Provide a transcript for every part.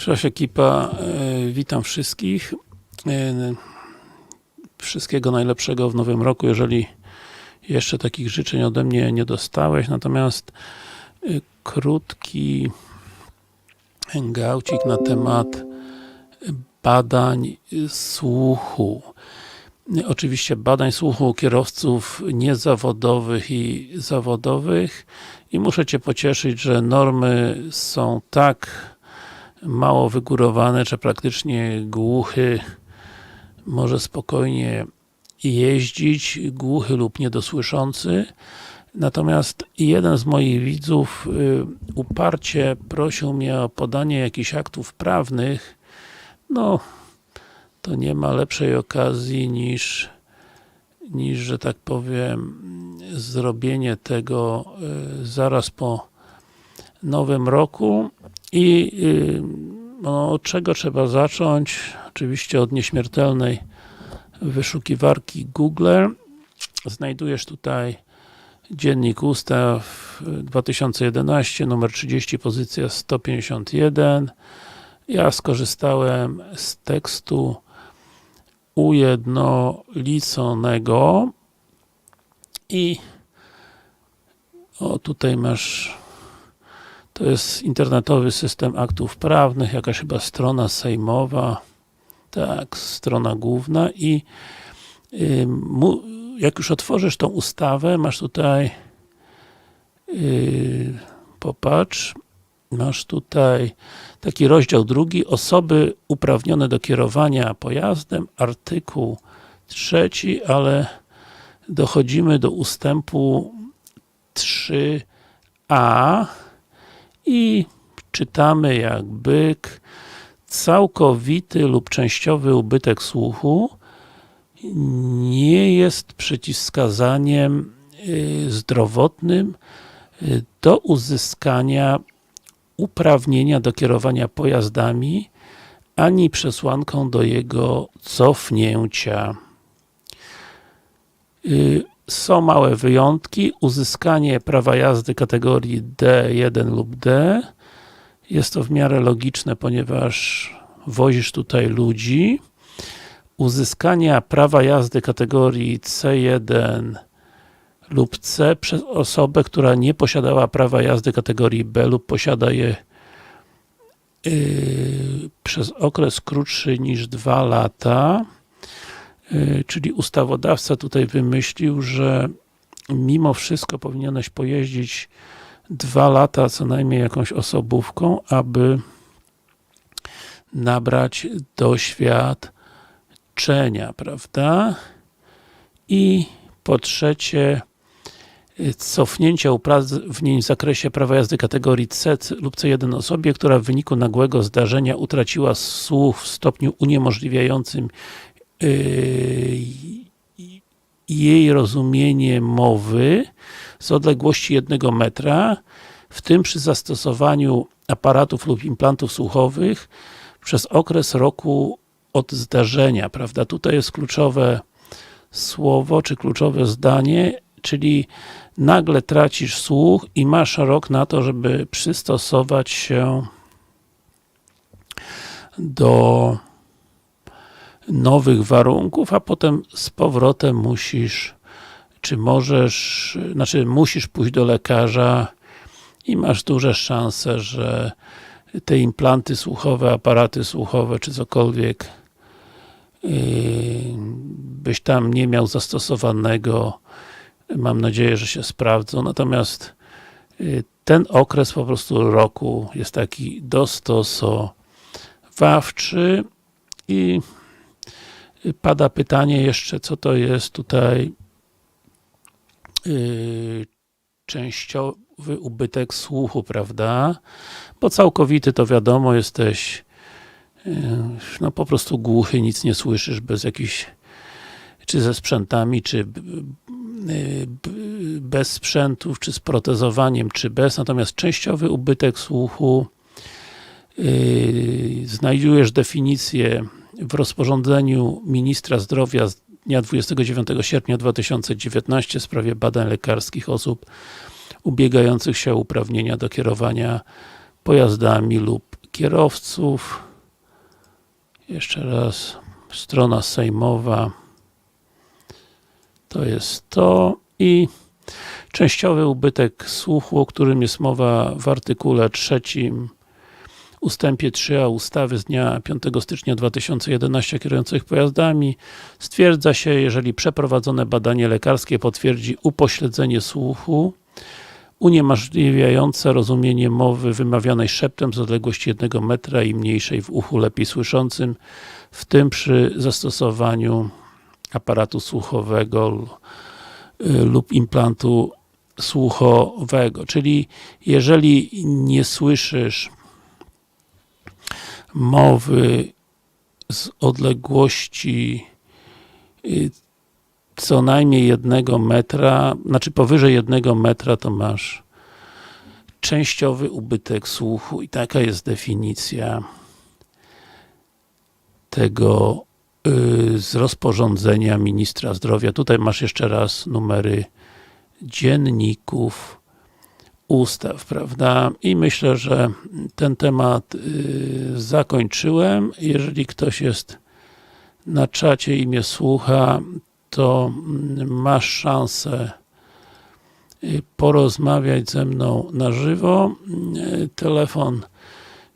Cześć ekipa, E, witam wszystkich. E, Wszystkiego najlepszego w nowym roku, jeżeli jeszcze takich życzeń ode mnie nie dostałeś, natomiast e, krótki hangoucik na temat badań słuchu. Oczywiście badań słuchu kierowców niezawodowych i zawodowych i muszę Cię pocieszyć, że normy są tak mało wygórowane, że praktycznie głuchy może spokojnie jeździć, głuchy lub niedosłyszący. Natomiast jeden z moich widzów y, uparcie prosił mnie o podanie jakichś aktów prawnych. No, to nie ma lepszej okazji niż, niż że tak powiem, zrobienie tego y, zaraz po nowym roku i y, no, od czego trzeba zacząć? Oczywiście od nieśmiertelnej wyszukiwarki Google. Znajdujesz tutaj Dziennik Ustaw 2011, numer 30, pozycja 151. Ja skorzystałem z tekstu ujednoliconego i o tutaj masz to jest internetowy system aktów prawnych, jakaś chyba strona sejmowa. Tak, strona główna i y, mu, jak już otworzysz tą ustawę, masz tutaj yy, popatrz, masz tutaj taki rozdział drugi, osoby uprawnione do kierowania pojazdem, artykuł trzeci, ale dochodzimy do ustępu 3a i czytamy jak byk całkowity lub częściowy ubytek słuchu nie jest przeciwwskazaniem y, zdrowotnym y, do uzyskania uprawnienia do kierowania pojazdami, ani przesłanką do jego cofnięcia. Są małe wyjątki. Uzyskanie prawa jazdy kategorii D1 lub D jest to w miarę logiczne, ponieważ wozisz tutaj ludzi uzyskania prawa jazdy kategorii C1 lub C przez osobę, która nie posiadała prawa jazdy kategorii B lub posiada je yy, przez okres krótszy niż 2 lata. Yy, czyli ustawodawca tutaj wymyślił, że mimo wszystko powinieneś pojeździć 2 lata co najmniej jakąś osobówką, aby nabrać doświadczenia, prawda? I po trzecie, cofnięcia uprawnień w zakresie prawa jazdy kategorii C lub C1 osobie, która w wyniku nagłego zdarzenia utraciła słuch w stopniu uniemożliwiającym jej rozumienie mowy z odległości jednego metra, w tym przy zastosowaniu aparatów lub implantów słuchowych przez okres roku od zdarzenia, prawda? Tutaj jest kluczowe słowo, czy kluczowe zdanie, czyli nagle tracisz słuch i masz rok na to, żeby przystosować się do nowych warunków, a potem z powrotem musisz, czy możesz, znaczy musisz pójść do lekarza i masz duże szanse, że te implanty słuchowe, aparaty słuchowe, czy cokolwiek yy, byś tam nie miał zastosowanego. Mam nadzieję, że się sprawdzą. Natomiast yy, ten okres po prostu roku jest taki dostosowawczy i pada pytanie jeszcze, co to jest tutaj yy, częściowy ubytek słuchu, prawda? Bo całkowity to wiadomo, jesteś yy, no po prostu głuchy, nic nie słyszysz bez jakichś czy ze sprzętami, czy yy, bez sprzętów, czy z protezowaniem, czy bez, natomiast częściowy ubytek słuchu yy, znajdujesz definicję w rozporządzeniu Ministra Zdrowia z dnia 29 sierpnia 2019 w sprawie badań lekarskich osób ubiegających się o uprawnienia do kierowania pojazdami lub kierowców. Jeszcze raz, strona sejmowa. To jest to i częściowy ubytek słuchu, o którym jest mowa w artykule trzecim ustępie 3a ustawy z dnia 5 stycznia 2011 kierujących pojazdami stwierdza się, jeżeli przeprowadzone badanie lekarskie potwierdzi upośledzenie słuchu uniemożliwiające rozumienie mowy wymawianej szeptem z odległości 1 metra i mniejszej w uchu lepiej słyszącym, w tym przy zastosowaniu aparatu słuchowego y, lub implantu słuchowego. Czyli jeżeli nie słyszysz mowy z odległości y, co najmniej jednego metra, znaczy powyżej jednego metra to masz częściowy ubytek słuchu i taka jest definicja tego y, z rozporządzenia ministra zdrowia. Tutaj masz jeszcze raz numery dzienników ustaw, prawda? I myślę, że ten temat y, zakończyłem. Jeżeli ktoś jest na czacie i mnie słucha, to mm, masz szansę y, porozmawiać ze mną na żywo. Y, telefon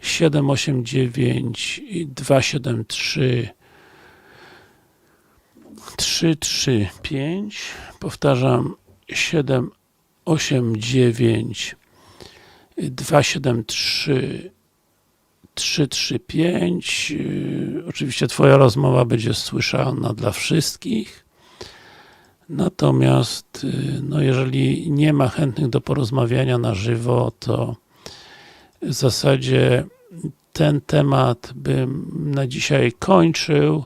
789 273 335 powtarzam 789 273 335 oczywiście twoja rozmowa będzie słyszana dla wszystkich. Natomiast y, no jeżeli nie ma chętnych do porozmawiania na żywo to w zasadzie ten temat bym na dzisiaj kończył.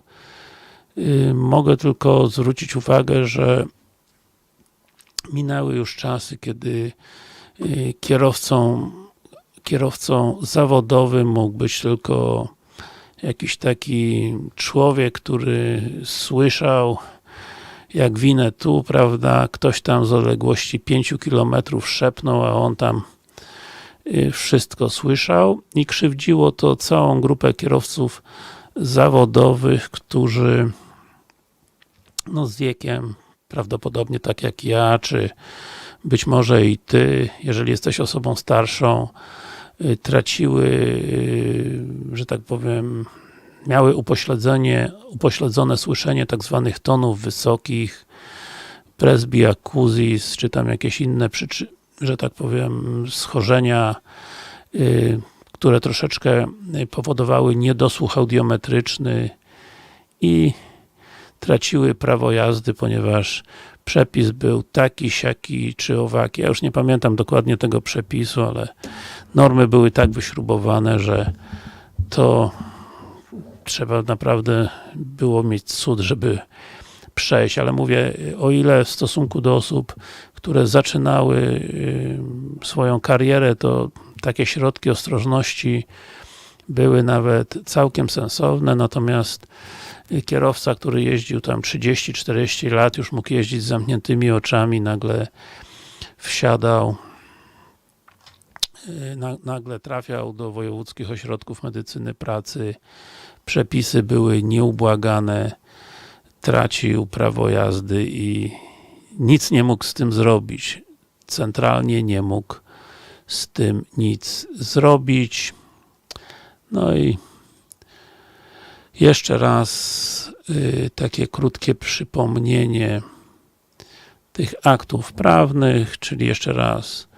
Y, mogę tylko zwrócić uwagę, że minęły już czasy, kiedy y, kierowcą, kierowcą zawodowym mógł być tylko jakiś taki człowiek, który słyszał jak winę tu, prawda, ktoś tam z odległości 5 km szepnął, a on tam y, wszystko słyszał. I krzywdziło to całą grupę kierowców zawodowych, którzy no z wiekiem prawdopodobnie tak jak ja, czy być może i ty, jeżeli jesteś osobą starszą, y, traciły, y, że tak powiem, miały upośledzenie, upośledzone słyszenie tak zwanych tonów wysokich, presbiacusis, czy tam jakieś inne że tak powiem, schorzenia, y, które troszeczkę powodowały niedosłuch audiometryczny i traciły prawo jazdy, ponieważ przepis był taki, siaki czy owaki. Ja już nie pamiętam dokładnie tego przepisu, ale normy były tak wyśrubowane, że to trzeba naprawdę było mieć cud, żeby przejść, ale mówię, o ile w stosunku do osób, które zaczynały y, swoją karierę, to takie środki ostrożności były nawet całkiem sensowne, natomiast kierowca, który jeździł tam 30-40 lat, już mógł jeździć z zamkniętymi oczami, nagle wsiadał y, nagle trafiał do wojewódzkich ośrodków medycyny pracy, przepisy były nieubłagane, tracił prawo jazdy i nic nie mógł z tym zrobić. Centralnie nie mógł z tym nic zrobić. No i jeszcze raz y, takie krótkie przypomnienie tych aktów prawnych, czyli jeszcze raz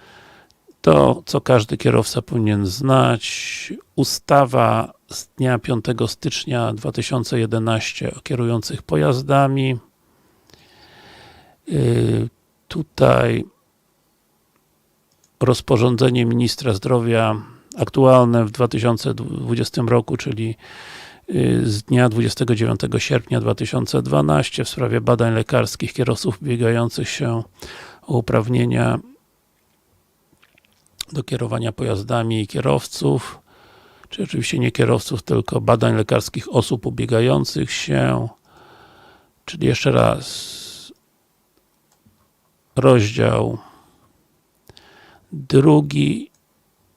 to, co każdy kierowca powinien znać. Ustawa z dnia 5 stycznia 2011 o kierujących pojazdami. Y, tutaj rozporządzenie ministra zdrowia aktualne w 2020 roku, czyli z dnia 29 sierpnia 2012 w sprawie badań lekarskich kierowców biegających się o uprawnienia do kierowania pojazdami i kierowców, czy oczywiście nie kierowców, tylko badań lekarskich osób ubiegających się, czyli jeszcze raz rozdział drugi,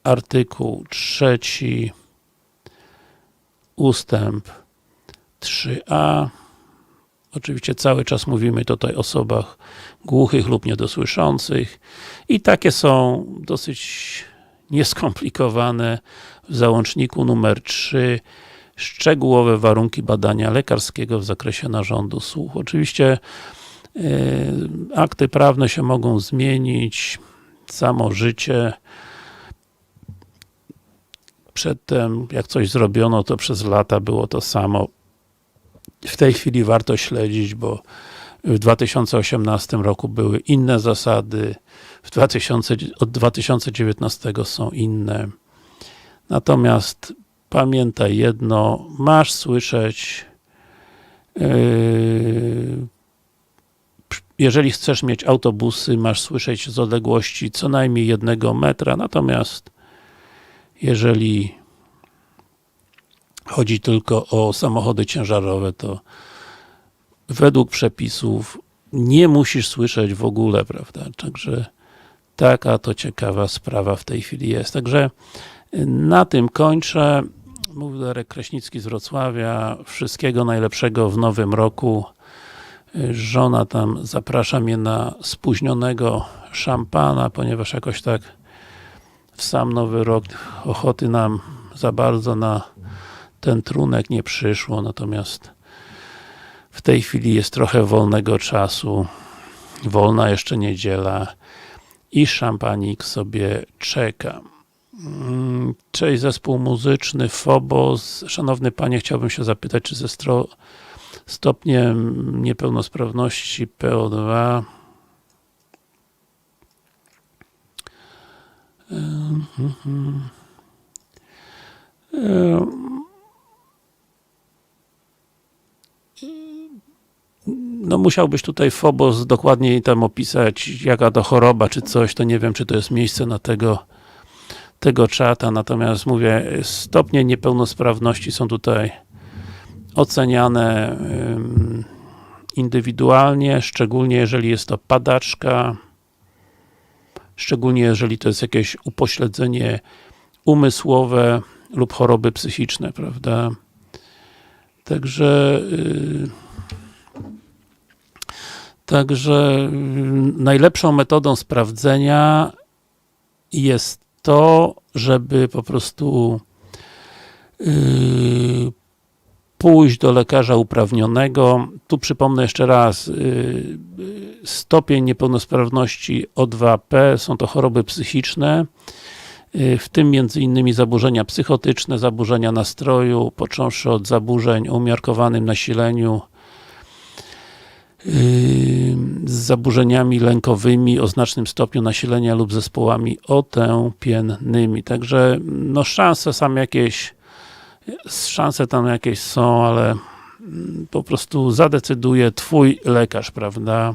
artykuł trzeci ustęp 3a. Oczywiście cały czas mówimy tutaj o osobach głuchych lub niedosłyszących i takie są dosyć nieskomplikowane w załączniku numer 3 szczegółowe warunki badania lekarskiego w zakresie narządu słuchu. Oczywiście yy, akty prawne się mogą zmienić, samo życie przedtem, jak coś zrobiono, to przez lata było to samo. W tej chwili warto śledzić, bo w 2018 roku były inne zasady, w 2000, od 2019 są inne. Natomiast pamiętaj jedno, masz słyszeć yy, jeżeli chcesz mieć autobusy, masz słyszeć z odległości co najmniej jednego metra, natomiast jeżeli chodzi tylko o samochody ciężarowe, to według przepisów nie musisz słyszeć w ogóle, prawda? Także taka to ciekawa sprawa w tej chwili jest. Także na tym kończę. Mówił Darek Kraśnicki z Wrocławia. Wszystkiego najlepszego w nowym roku. Żona tam zaprasza mnie na spóźnionego szampana, ponieważ jakoś tak w sam nowy rok ochoty nam za bardzo na ten trunek nie przyszło, natomiast w tej chwili jest trochę wolnego czasu, wolna jeszcze niedziela i szampanik sobie czeka. Mm, Cześć, zespół muzyczny Phobos. Szanowny Panie, chciałbym się zapytać, czy ze stopniem niepełnosprawności PO2 no musiałbyś tutaj Phobos dokładniej tam opisać, jaka to choroba, czy coś, to nie wiem, czy to jest miejsce na tego tego czata, natomiast mówię, stopnie niepełnosprawności są tutaj oceniane indywidualnie, szczególnie jeżeli jest to padaczka, szczególnie jeżeli to jest jakieś upośledzenie umysłowe lub choroby psychiczne, prawda? Także yy, Także yy, najlepszą metodą sprawdzenia jest to, żeby po prostu yy, pójść do lekarza uprawnionego. Tu przypomnę jeszcze raz, yy, stopień niepełnosprawności O2P są to choroby psychiczne, yy, w tym między innymi zaburzenia psychotyczne, zaburzenia nastroju, począwszy od zaburzeń o umiarkowanym nasileniu, z zaburzeniami lękowymi o znacznym stopniu nasilenia lub zespołami otępiennymi. Także no szanse są jakieś szanse tam jakieś są, ale po prostu zadecyduje Twój lekarz, prawda?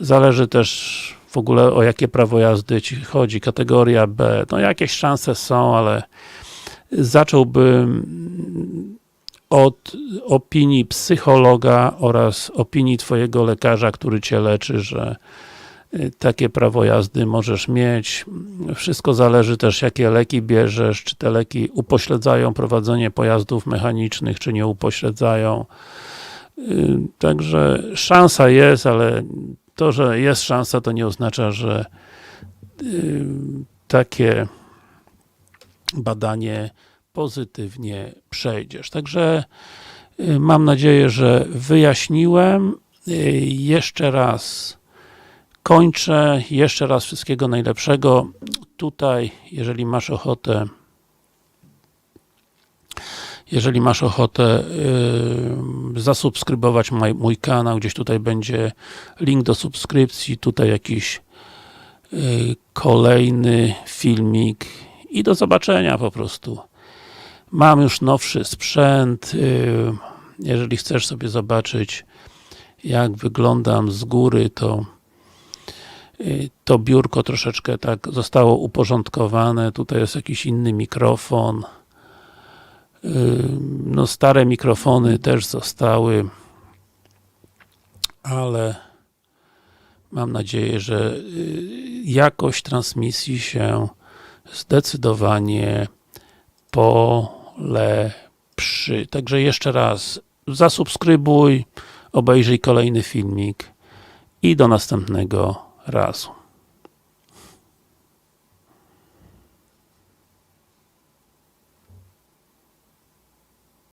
Zależy też w ogóle o jakie prawo jazdy Ci chodzi, kategoria B. No jakieś szanse są, ale zacząłbym od opinii psychologa oraz opinii Twojego lekarza, który Cię leczy, że takie prawo jazdy możesz mieć. Wszystko zależy też jakie leki bierzesz, czy te leki upośledzają prowadzenie pojazdów mechanicznych, czy nie upośledzają. Y, także szansa jest, ale to, że jest szansa, to nie oznacza, że y, takie badanie pozytywnie przejdziesz. Także y, mam nadzieję, że wyjaśniłem. Jeszcze raz kończę. Jeszcze raz wszystkiego najlepszego. Tutaj, jeżeli masz ochotę jeżeli masz ochotę yy, zasubskrybować mój, mój, kanał, gdzieś tutaj będzie link do subskrypcji, tutaj jakiś yy, kolejny filmik i do zobaczenia po prostu. Mam już nowszy sprzęt. Y, jeżeli chcesz sobie zobaczyć, jak wyglądam z góry, to to biurko troszeczkę tak zostało uporządkowane. Tutaj jest jakiś inny mikrofon. Y, no stare mikrofony też zostały, ale mam nadzieję, że jakość transmisji się zdecydowanie po lepszy. 3. Także jeszcze raz zasubskrybuj, obejrzyj kolejny filmik i do następnego raso.